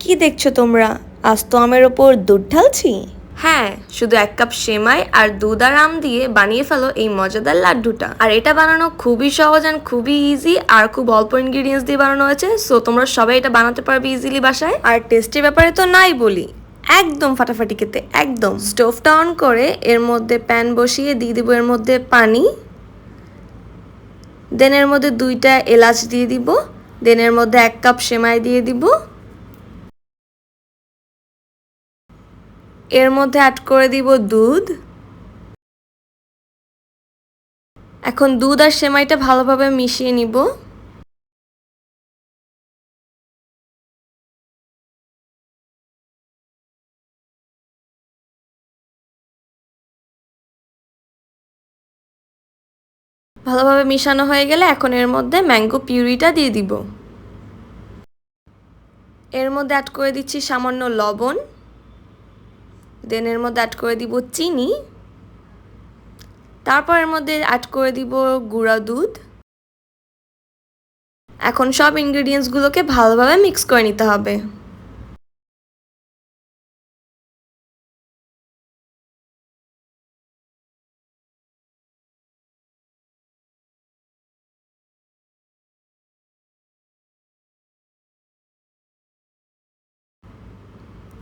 কি দেখছ তোমরা? আজ তো আমের ওপর দুধ ঢালছি। হ্যাঁ শুধু এক কাপ সেমাই আর দুধ আর আম দিয়ে বানিয়ে ফেলো এই মজাদার লাড্ডুটা। আর এটা বানানো খুবই সহজ অ্যান্ড খুবই ইজি আর খুব অল্প ইনগ্রিডিয়েন্টস দিয়ে বানানো হয়েছে সো তোমরা সবাই এটা বানাতে পারবে ইজিলি বাসায়। আর টেস্টের ব্যাপারে তো নাই বলি। একদম ফাটাফাটি খেতে একদম। স্টোভটা অন করে এর মধ্যে প্যান বসিয়ে দিয়ে দিব এর মধ্যে পানি। দেন এর মধ্যে দুইটা এলাচ দিয়ে দিব। দেন এর মধ্যে এক কাপ সেমাই দিয়ে দিব। এর মধ্যে অ্যাড করে দিব দুধ। এখন দুধ আর সেমাইটা ভালোভাবে মিশিয়ে নিব। ভালোভাবে মিশানো হয়ে গেলে এখন এর মধ্যে ম্যাঙ্গো পিউরিটা দিয়ে দিব। এর মধ্যে অ্যাড করে দিচ্ছি সামান্য লবণ। দেন এর মধ্যে অ্যাড করে দিব চিনি। তারপর এর মধ্যে অ্যাড করে দিব গুঁড়া দুধ। এখন সব ইনগ্রিডিয়েন্টসগুলোকে ভালোভাবে মিক্স করে নিতে হবে।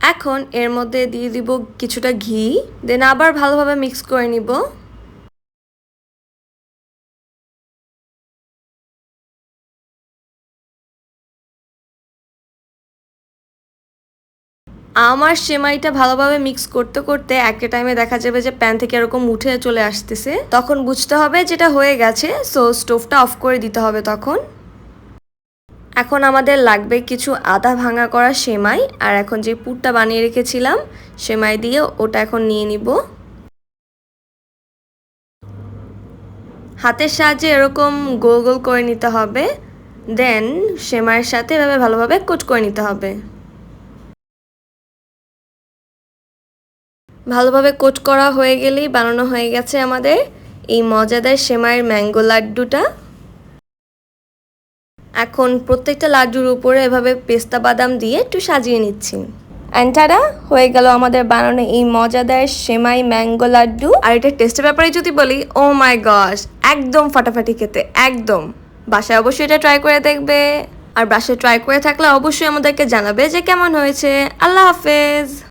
এখন এর মধ্যে দিয়ে দিব কিছুটা ঘি দেন আবার ভালোভাবে মিক্স করে নিব। আমার সেমাইটা ভালোভাবে মিক্স করতে করতে একটা টাইমে দেখা যাবে যে প্যান থেকে এরকম উঠে চলে আসতেছে। তখন বুঝতে হবে যেটা হয়ে গেছে সো স্টোভটা অফ করে দিতে হবে তখন। এখন আমাদের লাগবে কিছু আদা ভাঙা করা সেমাই, আর এখন যে পুরটা বানিয়ে রেখেছিলাম, সেমাই দিয়ে ওটা এখন নিয়ে নিব। হাতের সাহায্যে এরকম গোল গোল করে নিতে হবে, দেন সেমাইয়ের সাথে এভাবে ভালোভাবে কোট করে নিতে হবে। ভালোভাবে কোট করা হয়ে গেলেই বানানো হয়ে গেছে আমাদের এই মজাদার সেমাইয়ের ম্যাঙ্গো লাড্ডুটা। এখন প্রত্যেকটা লাড্ডুর উপরে এভাবে পেস্তা বাদাম দিয়ে একটু সাজিয়ে নিচ্ছি। অ্যান্টারা হয়ে গেল আমাদের বানানো এই মজাদার সেমাই ম্যাঙ্গো লাড্ডু। আর এটা টেস্টের ব্যাপারে যদি বলি ও মাই গস একদম ফাটাফাটি খেতে, একদম। বাসায় অবশ্যই এটা ট্রাই করে দেখবে। আর বাসায় ট্রাই করে থাকলে অবশ্যই আমাদেরকে জানাবে যে কেমন হয়েছে। আল্লাহ হাফেজ।